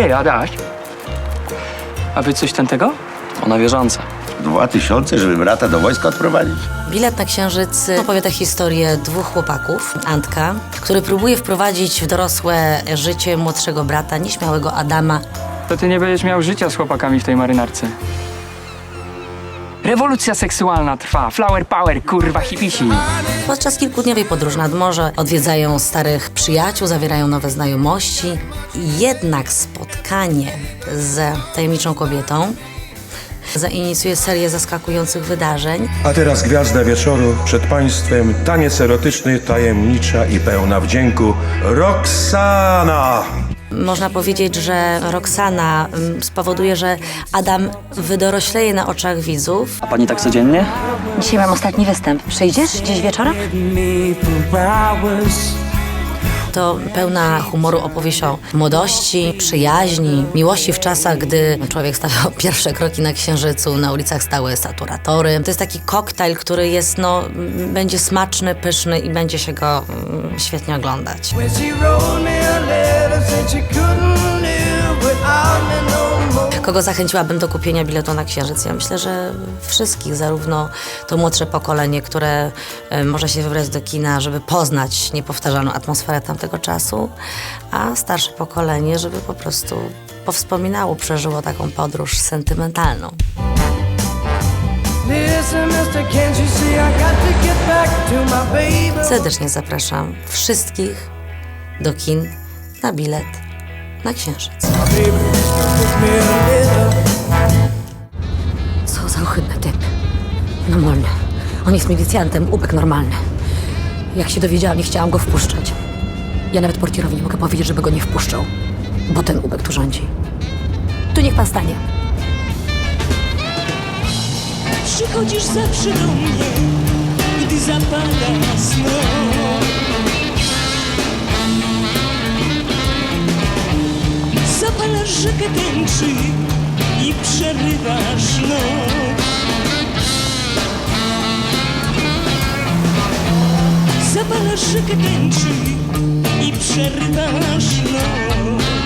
Ty, Adaś. A wy coś ten tego? Ona wierząca. Dwa tysiące, żeby brata do wojska odprowadzić? Bilet na Księżyc opowiada historię dwóch chłopaków. Antka, który próbuje wprowadzić w dorosłe życie młodszego brata, nieśmiałego Adama. To ty nie będziesz miał życia z chłopakami w tej marynarce. Rewolucja seksualna trwa. Flower power, kurwa, hipisi. Podczas kilkudniowej podróży nad morze odwiedzają starych przyjaciół, zawierają nowe znajomości. Jednak spotkanie z tajemniczą kobietą zainicjuje serię zaskakujących wydarzeń. A teraz gwiazda wieczoru przed państwem, taniec erotyczny, tajemnicza i pełna wdzięku, Roxana! Można powiedzieć, że Roxana mm, spowoduje, że Adam wydorośleje na oczach widzów. A pani tak codziennie? Dzisiaj mam ostatni występ. Przyjdziesz dziś wieczorem? To pełna humoru opowieść o młodości, przyjaźni, miłości w czasach, gdy człowiek stawiał pierwsze kroki na księżycu, na ulicach stały saturatory. To jest taki koktajl, który jest, no, będzie smaczny, pyszny i będzie się go mm, świetnie oglądać. When she wrote me a letter, said she couldn't Kogo zachęciłabym do kupienia biletu na Księżyc? Ja myślę, że wszystkich, zarówno to młodsze pokolenie, które e, może się wybrać do kina, żeby poznać niepowtarzalną atmosferę tamtego czasu, a starsze pokolenie, żeby po prostu powspominało, przeżyło taką podróż sentymentalną. Serdecznie zapraszam wszystkich do kin na bilet na Księżyc. Co za ohydny typ. Normalny. On jest milicjantem, ubek normalny. Jak się dowiedziałam, nie chciałam go wpuszczać. Ja nawet portierowi nie mogę powiedzieć, żeby go nie wpuszczał, bo ten ubek tu rządzi. Tu niech pan stanie. Przychodzisz zawsze do mnie, gdy zapada smrok. Rzekę tęczy i przerywasz noc. Zapalasz rzekę tęczy i przerywasz noc.